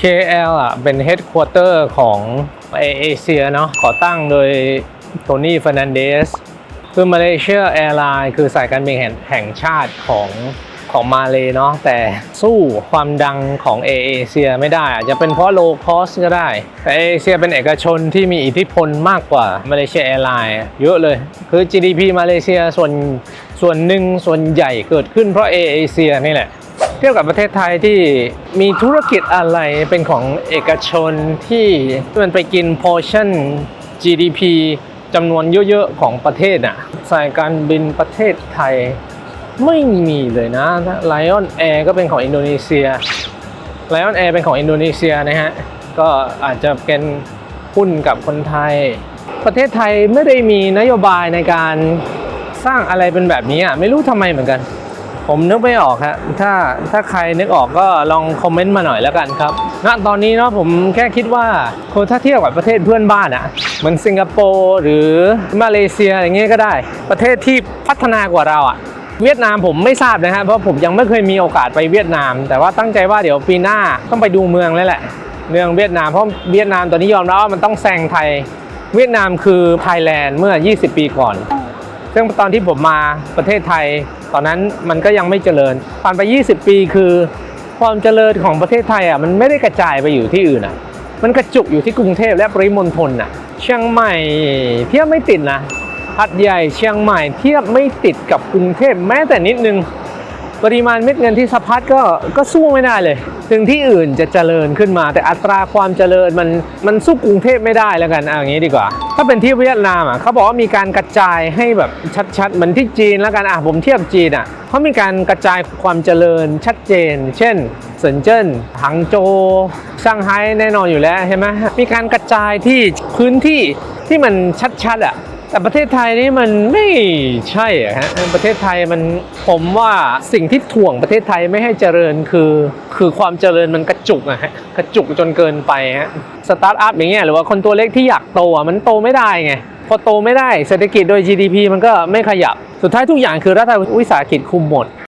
KL อะเป็น headquarter ของเอเชียเนาะก่อตั้งโดยโทนี่ฟ e ร์นันเดสคือมาเลเซียแอร์ไลน์คือสายการบินแห่งชาติของของมาเลยเนาะแต่สู้ความดังของเอเชียไม่ได้อาจจะเป็นเพราะ low cost ก็ได้ แต่เอเชียเป็นเอกชนที่มีอิทธิพลมากกว่ามาเลเซียแอร์ไลน์เยอะเลย คือ GDP มาเลเซียส่วนส่วนหนึ่งส่วนใหญ่เกิดขึ้นเพราะเอเชียนี่แหละ เทียบกับประเทศไทยที่มีธุรกิจอะไรเป็นของเอกชนที่มันไปกิน portion GDP จำนวนเยอะๆของประเทศอะสายการบินประเทศไทยไม่มีเลยนะ Lion Air ก็เป็นของอินโดนีเซีย Lion Air เป็นของอินโดนีเซียนะฮะ ก็อาจจะเป็นหุ้นกับคนไทย ประเทศไทยไม่ได้มีนโยบายในการสร้างอะไรเป็นแบบนี้อะไม่รู้ทำไมเหมือนกัน ผมนึกไม่ออกครับถ้าถ้าใครนึกออกก็ลองคอมเมนต์มาหน่อยแล้วกันครับณตอนนี้เนาะผมแค่คิดว่าคือถ้าเทียบกับประเทศเพื่อนบ้านอะเหมือนสิงคโปร์หรือมาเลเซียอย่างเงี้ยก็ได้ ประเทศที่พัฒนากว่าเราอะเวียดนามผมไม่ทราบนะฮะเพราะผมยังไม่เคยมีโอกาสไปเวียดนาม แต่ว่าตั้งใจว่าเดี๋ยวปีหน้าต้องไปดูเมืองแล้วแหละเมืองเวียดนามเพราะเวียดนามตอนนี้ยอมรับว่ามันต้องแซงไทย เวียดนามคือไทยแลนด์เมื่อ 20 ปีก่อน ซึ่งตอนที่ผมมาประเทศไทย ตอนนั้นมันก็ยังไม่เจริญผ่านไป 20 ปีคือความเจริญของประเทศไทยอะมันไม่ได้กระจายไปอยู่ที่อื่นอะ มันกระจุกอยู่ที่กรุงเทพและปริมณฑลอะ เชียงใหม่เทียบไม่ติดนะหัดใหญ่เชียงใหม่เทียบไม่ติดกับกรุงเทพแม้แต่นิดนึง ปริมาณเม็ดเงินที่สะพัดก็ก็สู้ไม่ได้เลย ถึงที่อื่นจะเจริญขึ้นมา แต่อัตราความเจริญมันมันสู้กรุงเทพไม่ได้แล้วกันเอาอย่างนี้ดีกว่า ถ้าเป็นที่เวียดนามอะเขาบอกว่ามีการกระจายให้แบบชัดๆเหมือนที่จีนแล้วกันอะผมเทียบจีนอะเขามีการกระจายความเจริญชัดเจน เช่นเซินเจิ้นหังโจวช่างไฮ้แน่นอนอยู่แล้วใช่ไหมมีการกระจายที่พื้นที่ที่มันชัดๆอะ แต่ประเทศไทยนี่มันไม่ใช่อะฮะประเทศไทยมันผมว่าสิ่งที่ถ่วงประเทศไทยไม่ให้เจริญคือ คือความเจริญมันกระจุกอะฮะกระจุกจนเกินไปฮะสตาร์ทอัพอย่างเงี้ยหรือว่าคนตัวเล็กที่อยากโตอะมันโตไม่ได้ไงพอโตไม่ได้เศรษฐกิจโดย GDP มันก็ไม่ขยับ สุดท้ายทุกอย่างคือรัฐวิสาหกิจคุมหมด